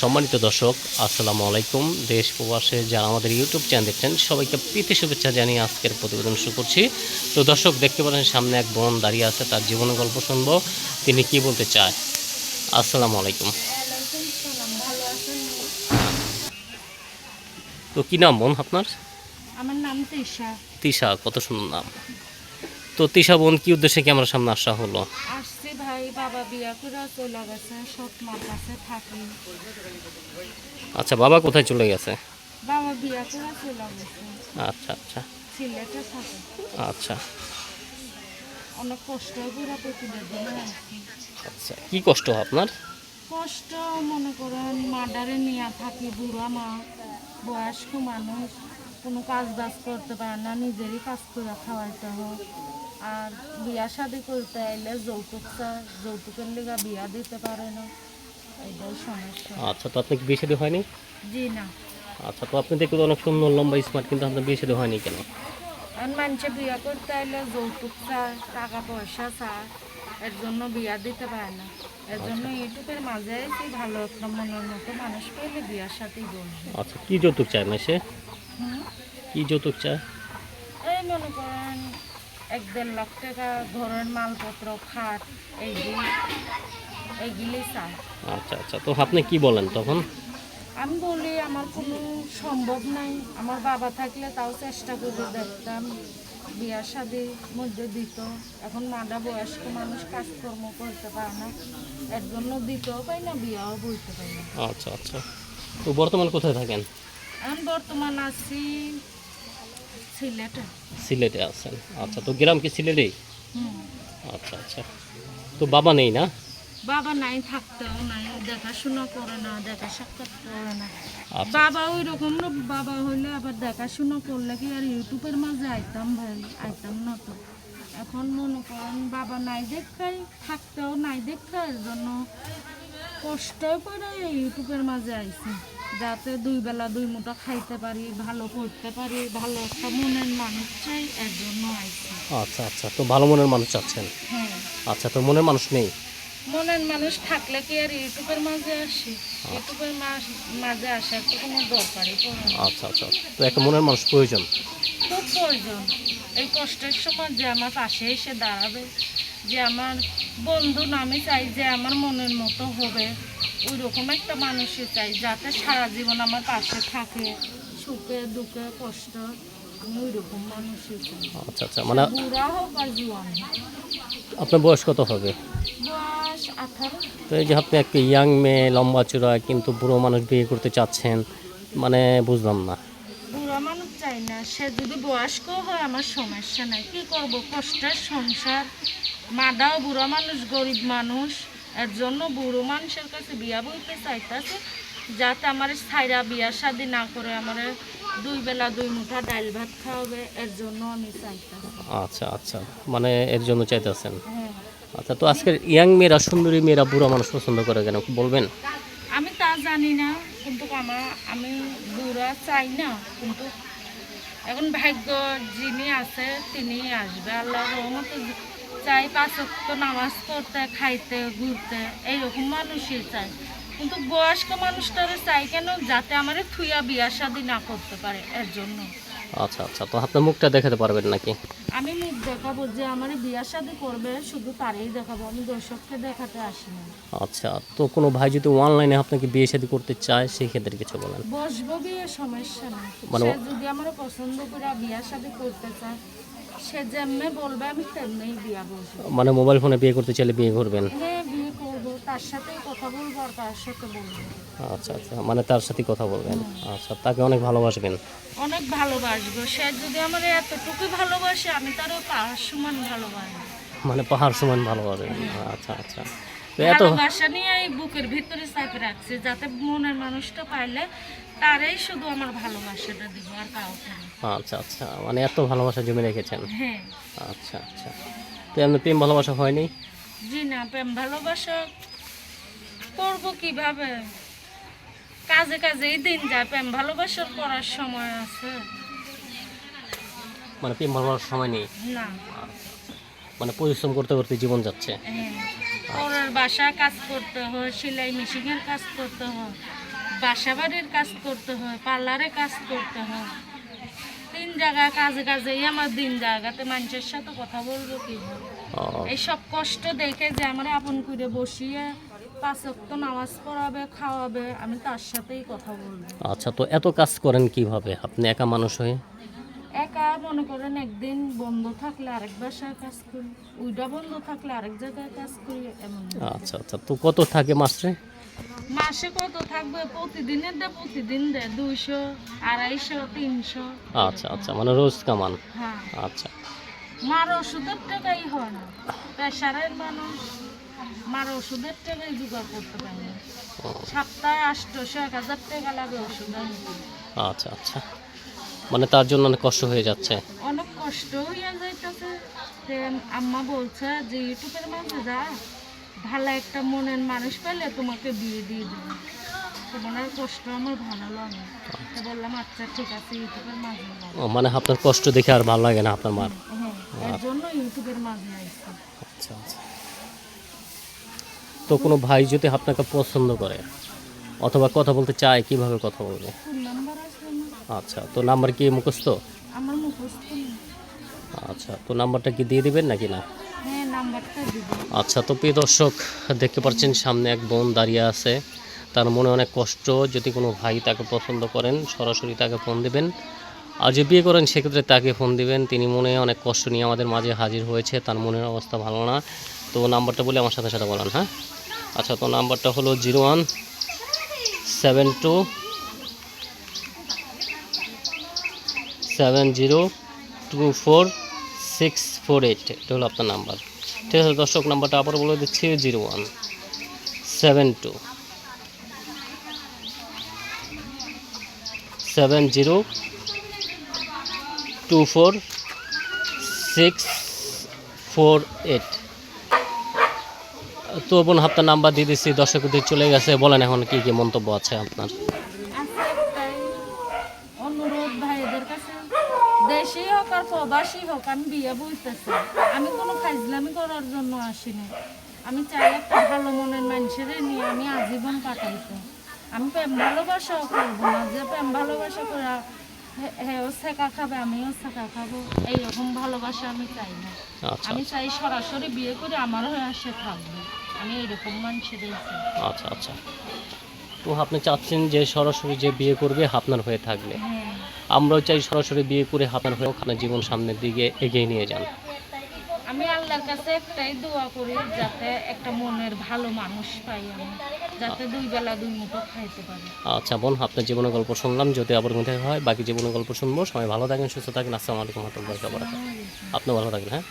সম্মানিত দর্শক আসসালামু আলাইকুম। দেশ প্রবাসে যারা আমাদের ইউটিউব চ্যানেল দেখছেন সবাইকে প্রীতি শুভেচ্ছা জানিয়ে আজকের প্রতিবেদন শুরু করছি। তো দর্শক দেখতে পারেন সামনে এক বোন দাঁড়িয়ে আছে তার জীবনের গল্প শুনব। তিনি কি বলতে চায়? আসসালামু আলাইকুম। তো কী নাম বোন আপনার? আমার নাম তৃষা তিশা কত সুন্দর নাম। তো তিশা বোন কি উদ্দেশ্যে কি ক্যামেরার সামনে আসা হলো? আসছি ভাই বাবা বিয়া করে চলে গেছে সৎ মার কাছে থাকি। আচ্ছা বাবা কোথায় চলে গেছে? বাবা বিয়া করে চলে গেছে। আচ্ছা আচ্ছা। সিলেটে থাকে। আচ্ছা। অনেক কষ্ট করে প্রতিবেদনে আসছি আচ্ছা কি কষ্ট আপনার? কষ্ট মনে করেন মাডারে নিয়ে থাকি বুড়া মা বয়স্ক মানুষ কোনো কাজ বাজ করতে পারে না নিজেরই কাজ করে খাওয়াইতে হয়। আর বিয়া শাদি করতে আইলে যৌতুক চায় যৌতুকের লিগা বিয়া দিতে পারে না। এটাই সমস্যা। আচ্ছা তো আপনি কি বিয়ে শাদী হয়নি? জি না। আচ্ছা তো আপনি দেখতে তো অনেক সুন্দর লম্বা স্মার্ট কিন্তু আপনার বিয়ে শাদী হয়নি কেন? আর মানুষে বিয়া করতে আইলে যৌতুক চায় টাকা পয়সা চায় এর জন্য বিয়া দিতে পারে না। এর জন্য ইউটিউবের মাঝে এসে ভালো একটা মনের মতো মানুষ পেলে বিয়ার সাথেই বসবে আচ্ছা কি যৌতুক চায় না সে কি যৌতুক চায়? এই মনে করেন এক দেড় লাখ টাকা ঘরের মালপত্র খাট এইগুলি এইগুলি চায় আচ্ছা আচ্ছা। তো আপনি কি বলেন তখন? আমি বলি আমার কোনো সম্ভব নাই। আমার বাবা থাকলে তাও চেষ্টা করে দেখতাম। বিয়ার শাদির মধ্যে দিত। এখন মাদা বয়স্ক মানুষ কাজকর্ম করতে পারে না। এর জন্য দিতেও পাই না বিয়াও বলতে পারি না। আচ্ছা আচ্ছা। তো বর্তমান কোথায় থাকেন? আমি বর্তমান আছি সিলেটে। সিলেটে আছেন? আচ্ছা তো গ্রাম কি সিলেটেই? হুম। আচ্ছা আচ্ছা। তো বাবা নেই না? বাবা নাই থাকতেও নাই দেখাশোনা করে না দেখা সাক্ষাৎ করে না। আচ্ছা। বাবা ওই রকম না বাবা হইলে আবার দেখাশোনা করলে কি আর ইউটিউবের মাঝে আইতাম ভাই আইতাম না তো। এখন মনে করেন বাবা নাই দেখাই থাকতেও নাই জন্য কষ্ট করে ইউটিউবের মাঝে আইছি। যাতে দুই বেলা দুই মুঠা খাইতে পারি ভালো করতে পারি ভালো একটা মনের মানুষ চাই এর জন্য আইছি। আচ্ছা আচ্ছা তো ভালো মনের মানুষ চাচ্ছেন হ্যাঁ। আচ্ছা তো মনের মানুষ নেই? মনের মানুষ থাকলে কি আর ইউটিউবের মাঝে আসি? ইউটিউবের মাঝ- আসার তো কোনো দরকারই পড়ে আচ্ছা আচ্ছা তো একটা মনের মানুষ প্রয়োজন? খুব প্রয়োজন। এই কষ্টের সময় যে আমার পাশে এসে দাঁড়াবে যে আমার বন্ধু নামে চাই যে আমার মনের মতো হবে ওই রকম একটা মানুষই চাই যাতে সারা জীবন আমার পাশে থাকে সুখে দুঃখে কষ্ট আমি ওই রকম মানুষই চাই। আচ্ছা আচ্ছা মানে বুড়া হোক আর জুয়ান আপনার বয়স কত হবে? বয়স আঠারো। তো এই যে আপনি একটা ইয়াং মেয়ে লম্বা চূড়া কিন্তু বুড়ো মানুষ বিয়ে করতে চাচ্ছেন মানে বুঝলাম না। বুড়া মানুষ চাই না সে যদি বয়স্ক হয় আমার সমস্যা নাই। কি করব? কষ্টের সংসার মাদাও বুড়ো মানুষ গরিব মানুষ। এর জন্য বুড়ো মানুষের কাছে বিয়া বইতে চাইতেছে যাতে আমার ছাইরা বিয়া শাদি না করে আমার দুই বেলা দুই মুঠা ডাল ভাত খাওয়াবে এর জন্য আমি চাইতেছি। আচ্ছা আচ্ছা। মানে এর জন্য চাইতেছেন? হ্যাঁ। আচ্ছা তো আজকের ইয়াং মেয়েরা সুন্দরী মেয়েরা বুড়ো মানুষ পছন্দ করে কেন? বলবেন। আমি তা জানি না কিন্তু আমার আমি বুড়া চাই না কিন্তু এখন ভাগ্য যিনি আছে তিনি আসবে আল্লাহ রহমতে চাই পাঁচক্ত নামাজ পড়তে খাইতে ঘুরতে এইরকম মানুষই চাই। কিন্তু বয়স্ক মানুষটারে চাই কেন? যাতে আমার থুইয়া বিয়া শাদি না করতে পারে এর জন্য। আচ্ছা আচ্ছা। তো আপনার মুখটা দেখাতে পারবেন নাকি? আমি মুখ দেখাবো যে আমার বিয়া শাদি করবে শুধু তারই দেখাবো। আমি দর্শককে দেখাতে আসি না। আচ্ছা তো কোনো ভাই যদি অনলাইনে আপনাকে বিয়ে শাদী করতে চায় সেই ক্ষেত্রে কিছু বলেন। বসবো বিয়ে সমস্যা নেই। মানে- যদি আমার পছন্দ করে বিয়া শাদি করতে চায় সে যেমনি বলবে আমি তেমনি বিয়া বসবো মানে মোবাইল ফোনে বিয়ে করতে চাইলে বিয়ে করবেন? হ্যাঁ বিয়ে করব। তার সাথে কথা বলব আর তার সাথে বলব। আচ্ছা আচ্ছা। মানে তার সাথে কথা বলবেন? আচ্ছা তাকে অনেক ভালোবাসবেন। অনেক ভালোবাসবো। সে যদি আমার এতটুকু ভালোবাসে আমি তারও পাহাড় সমান ভালোবাসবো। মানে পাহাড় সমান ভালোবাসবেন। আচ্ছা আচ্ছা। এত ভালোবাসা নিয়ে এই বুকের ভিতরে চাপে রাখছি যাতে মনের মানুষটা পাইলে তারই শুধু আমার ভালোবাসাটা দিব আর কাউকে আচ্ছা আচ্ছা মানে এত ভালোবাসা জমে রেখেছেন? হ্যাঁ। আচ্ছা আচ্ছা। তো এমনি প্রেম ভালোবাসা হয়নি? জি না প্রেম ভালোবাসা করব কীভাবে? কাজে কাজেই দিন যায় প্রেম ভালোবাসার করার সময় আছে। মানে প্রেম ভালোবাসার সময় নেই? না। মানে পরিশ্রম করতে করতে জীবন যাচ্ছে? হ্যাঁ। পরের বাসা কাজ করতে হয় সেলাই মেশিনের কাজ করতে হয় বাসা বাড়ির কাজ করতে হয় পার্লারে কাজ করতে হয়। তিন জায়গায় কাজে কাজেই আমার দিন জায়গাতে মানুষের সাথে কথা বলব কি? এই সব কষ্ট দেখে যে আমার আপন করে বসিয়ে পাঁচ ওয়াক্ত নামাজ পড়াবে খাওয়াবে আমি তার সাথেই কথা বলব। আচ্ছা তো এত কাজ করেন কীভাবে? আপনি একা মানুষ হয়ে? একা মনে করেন একদিন বন্ধ থাকলে আরেক বাসায় কাজ করি ওইটা বন্ধ থাকলে আরেক জায়গায় কাজ করি এমন আচ্ছা আচ্ছা তো কত থাকে মাসে? মাসে কত থাকবে? প্রতিদিনের দে প্রতিদিন দে দুইশো আড়াইশো তিনশো। আচ্ছা আচ্ছা মানে রোজ কামান। হ্যাঁ। আচ্ছা। মার ওষুধের টাকাই হয় না। প্রেশারের মানুষ মার ওষুধের টাকাই জোগাড় করতে পারে সপ্তাহে আটশোশো এক হাজার টাকা লাগে ওষুধ আচ্ছা আচ্ছা। মানে তার জন্য অনেক কষ্ট হয়ে যাচ্ছে। অনেক কষ্ট হইয়া যাইতেছে। যে আম্মা বলছে যে ইউটিউবের মাঝে যা ভালো একটা মনের মানুষ পেলে তোমাকে বিয়ে দিয়ে দেবে। তোমার কষ্ট আমার ভালো লাগে। বললাম আচ্ছা ঠিক আছে ইউটিউবের মাঝে ও, মানে আপনার কষ্ট দেখে আর ভালো লাগে না আপনার মার? হ্যাঁ এর জন্য ইউটিউবের মাঝে আইছি। আচ্ছা আচ্ছা। তো কোনো ভাই যদি আপনাকে পছন্দ করে অথবা কথা বলতে চায় কীভাবে কথা বলবে ফোন নাম্বার আছে না আচ্ছা তো নাম্বার কি মুখস্থ? আমার মুখস্থ আচ্ছা তো নাম্বারটা কি দিয়ে দিবেন নাকি না? হ্যাঁ আচ্ছা তো প্রিয় দর্শক দেখতে পাচ্ছেন সামনে এক বোন দাঁড়িয়ে আছে। তার মনে অনেক কষ্ট যদি কোনো ভাই তাকে পছন্দ করেন সরাসরি তাকে ফোন দিবেন। আর যদি বিয়ে করেন সেক্ষেত্রে তাকে ফোন দিবেন। তিনি মনে অনেক কষ্ট নিয়ে আমাদের মাঝে হাজির হয়েছে তার মনের অবস্থা ভালো না। তো নাম্বারটা বলে আমার সাথে সাথে বলেন হ্যাঁ? আচ্ছা তো নাম্বারটা হলো zero one seven two seven zero two four six four eight এটা হলো আপনার নাম্বার। ঠিক আছে, দর্শক, নাম্বারটা আবার বলে দিচ্ছি zero one seven two seven zero two four six four eight তো বোন, আপনার নাম্বার দিয়ে দিচ্ছি দর্শকদের চলে গেছে, বলেন এখন কি কি মন্তব্য আছে আপনার আছে একটাই অনুরোধ ভাইদের কাছে দেশি হোক আর প্রবাসী হোক আমি বিয়ে বলতেছি। আমি কোনো ফাইজলামি করার জন্য আসিনি। আমি চাই একটা ভালো মনের মানুষের নিয়ে আমি আজীবন কাটাইতে। আমি প্রেম ভালোবাসাও করব না যে প্রেম ভালোবাসা করে হ্যাঁ শেখা খাবে আমিও শেখা খাব এইরকম ভালোবাসা আমি চাই না। আচ্ছা। আমি চাই সরাসরি বিয়ে করে আমার হয়ে সে থাকবে। আমি এইরকম মানুষের আচ্ছা আচ্ছা। তো আপনি চাচ্ছেন যে সরাসরি যে বিয়ে করবে আপনার হয়ে থাকবে। হ্যাঁ। আমরাও চাই সরাসরি বিয়ে করে হাতার হয়ে আপনার জীবন সামনের দিকে এগিয়ে নিয়ে যান। আমি আল্লাহর কাছে একটাই দোয়া করি যাতে একটা মনের ভালো মানুষ পাই আমি যাতে দুই বেলা দুই মুঠো খাইতে পারি। আচ্ছা বোন আপনার জীবনের গল্প শুনলাম যদি আবার মনে হয় বাকি জীবনের গল্প শুনব। সবাই ভালো থাকেন সুস্থ থাকেন। আসসালামু আলাইকুম রহমতুল্লাহ আপনি ভালো থাকেন হ্যাঁ?